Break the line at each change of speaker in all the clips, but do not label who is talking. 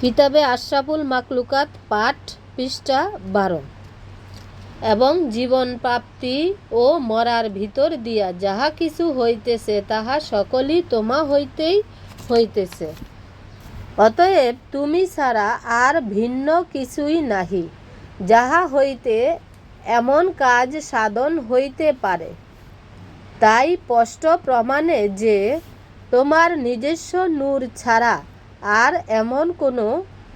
কিতাবে আশরাফুল মাকলুকাত পাঠ পৃষ্ঠা বারো। এবং জীবন প্রাপ্তি ও মরার ভিতর দিয়া যাহা কিছু হইতেছে, তাহা সকলই তোমা হইতেই হইতেছে। অতএব তুমি ছাড়া আর ভিন্ন কিছুই নাহি, যাহা হইতে এমন কাজ সাধন হইতে পারে। তাই স্পষ্ট প্রমাণে যে তোমার নিজস্ব নূর ছাড়া আর এমন কোনো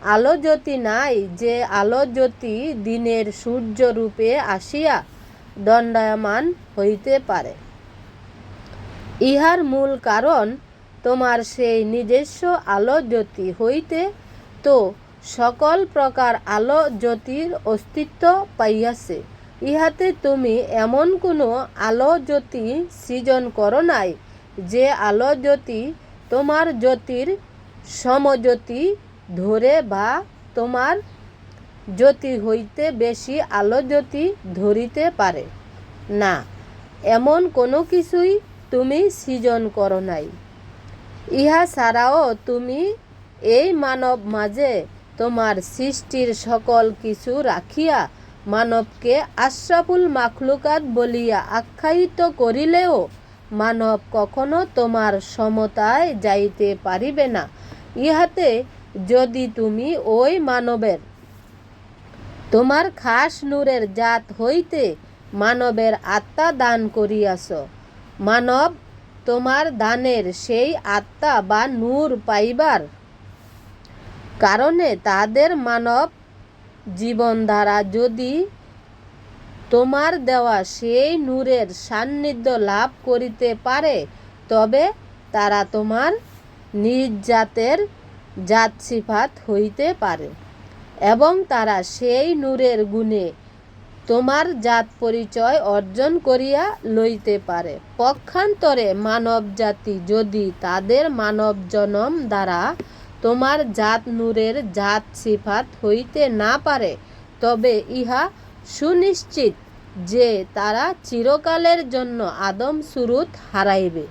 আলোজ্যোতি নাই যে আলোজ্যোতি দিনের সূর্যরূপে আসিয়া দণ্ডায়মান হইতে পারে। ইহার মূল কারণ তোমার সেই নিজস্ব আলোজ্যোতি হইতে তো সকল প্রকার আলো জ্যোতির অস্তিত্ব পাইয়াছে। ইহাতে তুমি এমন কোনো আলো জ্যোতি সৃজন করো নাই যে আলো জ্যোতি তোমার জ্যোতির সমজ্যোতি ধরে বা তোমার জ্যোতি হইতে বেশি আলো জ্যোতি ধরিতে পারে। না, এমন কোনো কিছুই তুমি সৃজন করো নাই। ইহা ছাড়াও তুমি এই মানব মাঝে তোমার সৃষ্টির সকল কিছু রাখিয়া মানবকে আশরাফুল মাখলুকাত বলিয়া আখ্যায়িত করিলেও মানব কখনো তোমার সমতায় যাইতে পারিবে না। ইহাতে যদি তুমি ওই মানবের, তোমার খাস নূরের জাত হইতে মানবের আত্মা দান করিয়াছ, মানব তোমার দানের সেই আত্মা বা নূর পাইবার কারণে তাদের মানব জীবন যদি তোমার দেওয়া সেই নূরের সান্নিধ্য লাভ করিতে পারে, তবে তারা তোমার নিজ জাতের জাত সিফাত হইতে পারে এবং তারা সেই নূরের গুণে তোমার জাত পরিচয় অর্জন করিয়া লইতে পারে। পক্ষান্তরে মানব জাতি যদি তাদের মানব জনম দ্বারা তোমার জাত নূরের জাত সিফাত হইতে না পারে, তবে ইহা সুনিশ্চিত যে তারা চিরকালের জন্য আদম সুরুত হারাইবে।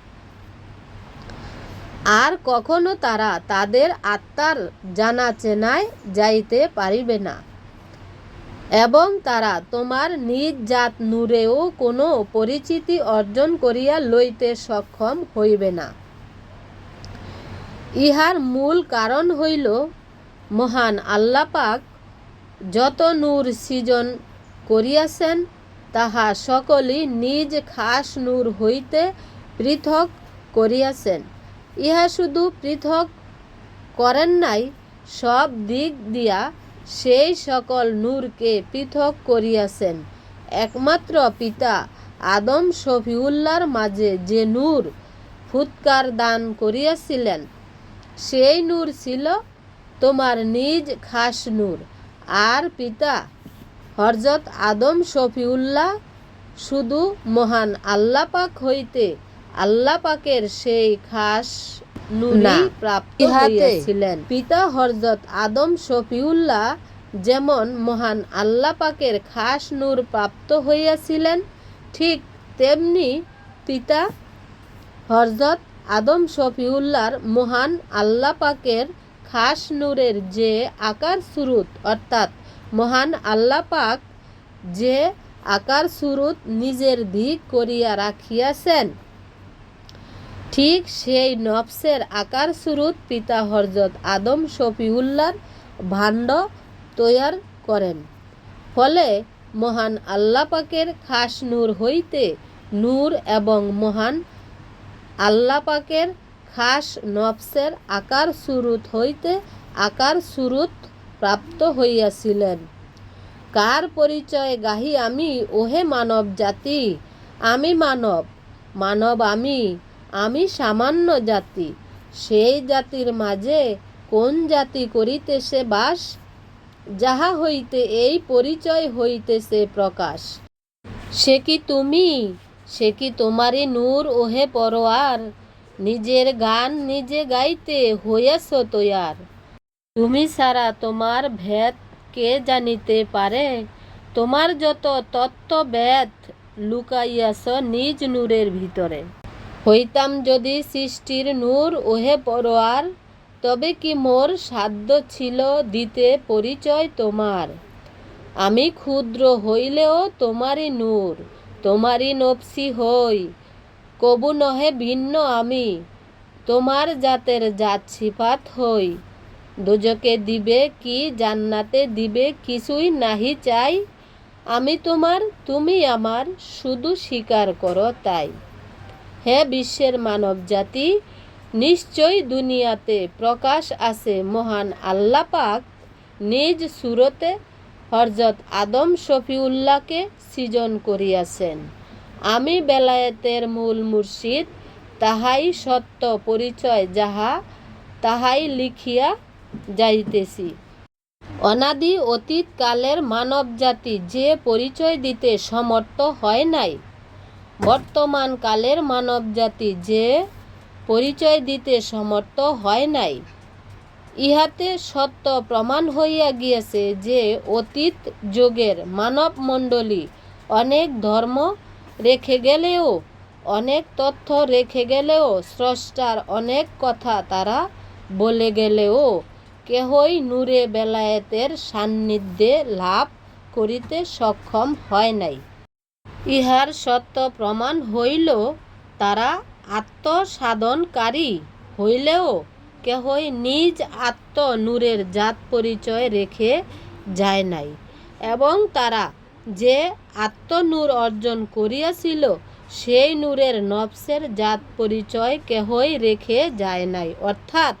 আর কখনো তারা তাদের আত্মার জানা চেনায় যাইতে পারিবে না। এবং তারা তোমার নিজ জাত নূরেও কোনো পরিচিতি অর্জন করিয়া লইতে সক্ষম হইবে না। ইহার মূল কারণ হইল, মহান আল্লাপাক যত নূর সৃজন করিয়াছেন, তাহা সকলই নিজ খাস নূর হইতে পৃথক করিয়াছেন। ইহা শুধু পৃথক করেন নাই, সব দিক দিয়া সেই সকল নূরকে পৃথক করিয়াছেন। একমাত্র পিতা আদম শফিউল্লার মাঝে যে নূর ফুৎকার দান করিয়াছিলেন, সেই নূর ছিল তোমার নিজ খাস নূর। আর পিতা হরজত আদম শফিউল্লাহ শুধু মহান আল্লাপাক হইতে আল্লাপাকের সেই খাস নুরি প্রাপ্ত হইয়াছিলেন। পিতা হরজত আদম শফিউল্লাহ যেমন মহান আল্লাপাকের খাস নূর প্রাপ্ত হইয়াছিলেন ঠিক তেমনি পিতা হরজত আদম শফিউল্লাহর মহান আল্লাপাকের খাস নূরের যে আকার সুরুত অর্থাৎ মহান আল্লাপাক যে আকার সুরুত নিজের দিক করিয়া রাখিয়াছেন ঠিক সেই নফসের আকার সুরুত পিতা হরজত আদম শফিউল্লার ভাণ্ড তৈয়ার করেন। ফলে মহান আল্লাপাকের খাস নূর হইতে নূর এবং মহান আল্লাপাকের খাস নফসের আকার সুরুত হইতে আকার সুরুত প্রাপ্ত হইয়াছিলেন। কার পরিচয় গাহি আমি? ওহে মানব জাতি, আমি মানব মানব আমি আমি সামান্য জাতি, সেই জাতির মাঝে কোন জাতি করিতেছে বাস? যাহা হইতে এই পরিচয় হইতেছে প্রকাশ। সে কি তুমি? সে কি তোমারই নূর? ওহে পরোয়ার, নিজের গান নিজে গাইতে হইয়াছ তৈয়ার। তুমি ছাড়া তোমার ভেদ কে জানিতে পারে? তোমার যত তত্ত্ব ভেদ লুকাইয়াছ নিজ নূরের ভিতরে। হইতাম যদি সৃষ্টির নূর, ওহে পরোয়ার, তবে কি মোর সাধ্য ছিল দিতে পরিচয় তোমার? আমি ক্ষুদ্র হইলেও তোমারই নূর, তোমারই নফসি হই, কবু নহে ভিন্ন আমি, তোমার জাতের জাত সিফাত হই। দুজকে দিবে কি, জান্নাতে দিবে কিছুই নাহি চাই, আমি তোমার, তুমি আমার, শুধু স্বীকার করো তাই। হে বিশ্বের মানব জাতি নিশ্চয় দুনিয়াতে প্রকাশ আছে মহান আল্লাহ পাক। নিজ সুরতে হরজত আদম শফিউল্লাহকে সৃজন করিয়াছেন। আমি বেলায়েতের মূল মুর্শিদ, তাহাই সত্য পরিচয় যাহা তাহাই লিখিয়া যাইতেছি। অনাদি অতীত কালের মানব জাতি যে পরিচয় দিতে সমর্থ হয় নাই বর্তমান কালের মানব জাতি যে পরিচয় দিতে সমর্থ হয় নাই, ইহাতে সত্য প্রমাণ হইয়া গিয়েছে যে অতীত যুগের মানব মণ্ডলী অনেক ধর্ম রেখে গেলেও, অনেক তথ্য রেখে গেলেও, স্রষ্টার অনেক কথা তারা বলে গেলেও, কেহই নূরে বেলায়েতের সান্নিধ্যে লাভ করিতে সক্ষম হয় নাই। ইহার সত্য প্রমাণ হইল, তারা আত্মসাধনকারী হইলেও কেহই নিজ আত্ম নূরের জাত পরিচয় রেখে যায় নাই। এবং তারা যে আত্মনূর অর্জন করিয়াছিল, সেই নূরের নফসের জাত পরিচয় কেহই রেখে যায় নাই। অর্থাৎ